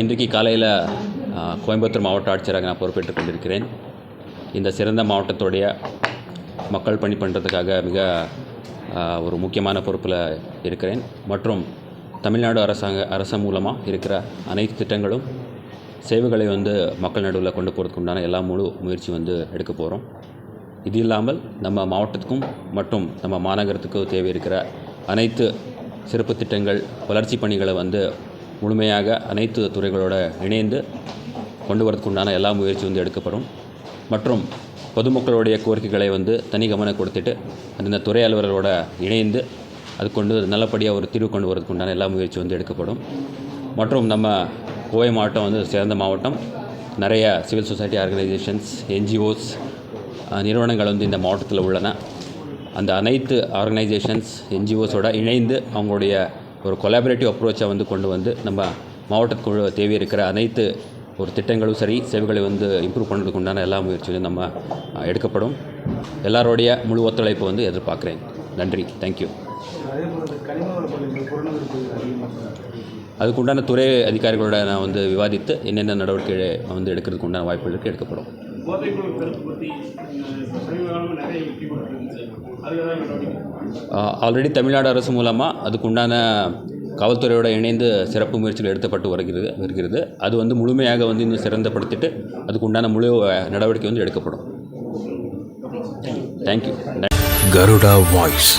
இன்றைக்கு காலையில் கோயம்புத்தூர் மாவட்ட ஆட்சியராக நான் பொறுப்பேற்றுக் கொண்டிருக்கிறேன். இந்த சிறந்த மாவட்டத்துடைய மக்கள் பணி பண்ணுறதுக்காக மிக ஒரு முக்கியமான பொறுப்பில் இருக்கிறேன். மற்றும் தமிழ்நாடு அரசாங்க அரசு மூலமாக இருக்கிற அனைத்து திட்டங்களும் சேவைகளை வந்து மக்கள் நடுவில் கொண்டு போகிறதுக்கு உண்டான எல்லா முழு முயற்சி வந்து எடுக்க போகிறோம் இது இல்லாமல் நம்ம மாவட்டத்துக்கும் மற்றும் நம்ம மாநகரத்துக்கும் தேவை இருக்கிற அனைத்து சிறப்பு திட்டங்கள் வளர்ச்சி பணிகளை வந்து முழுமையாக அனைத்து துறைகளோட இணைந்து கொண்டு வரதுக்கு உண்டான எல்லா முயற்சி வந்து எடுக்கப்படும். மற்றும் பொதுமக்களுடைய கோரிக்கைகளை வந்து தனி கவனம் கொடுத்துட்டு அந்தந்த துறை அலுவலரோட இணைந்து அது கொண்டு நல்லபடியாக ஒரு தீர்வு கொண்டு வரதுக்கு உண்டான எல்லா முயற்சி வந்து எடுக்கப்படும். மற்றும் நம்ம கோவை மாவட்டம் வந்து சிறந்த மாவட்டம். நிறைய சிவில் சொசைட்டி ஆர்கனைசேஷன்ஸ் என்ஜிஓஸ் நிறுவனங்கள் வந்து இந்த மாவட்டத்தில் உள்ளன. அந்த அனைத்து ஆர்கனைசேஷன்ஸ் என்ஜிஓஸோட இணைந்து அவங்களுடைய ஒரு கொலாபரேட்டிவ் அப்ரோச்சை வந்து கொண்டு வந்து நம்ம மாவட்டத்துக்குள்ள தேவை இருக்கிற அனைத்து ஒரு திட்டங்களும் சரி சேவைகளை வந்து இம்ப்ரூவ் பண்ணுறதுக்கு உண்டான எல்லா முயற்சிகளும் நம்ம எடுக்கப்படும். எல்லாருடைய முழு ஒத்துழைப்பு வந்து எதிர்பார்க்குறேன். நன்றி. தேங்க்யூ அதுக்குண்டான துறை அதிகாரிகளோட நான் வந்து விவாதித்து என்னென்ன நடவடிக்கை வந்து எடுக்கிறதுக்கு உண்டான வாய்ப்புகளுக்கு எடுக்கப்படும். போதைப்பொருள் கருத்து பற்றி சமீப காலமாக நிறைய வெற்றி பெற்றிருந்துச்சு அதுக்கு தான் நடவடிக்கை ஆல்ரெடி தமிழ்நாடு அரசு மூலமாக அதுக்குண்டான காவல்துறையோட இணைந்து சிறப்பு முயற்சிகள் எடுக்கப்பட்டு வருகிறது வருகிறது. அது வந்து முழுமையாக வந்து இன்னும் சிறந்தப்படுத்திட்டு அதுக்குண்டான முழு நடவடிக்கை வந்து எடுக்கப்படும். Thank you Garuda Voice.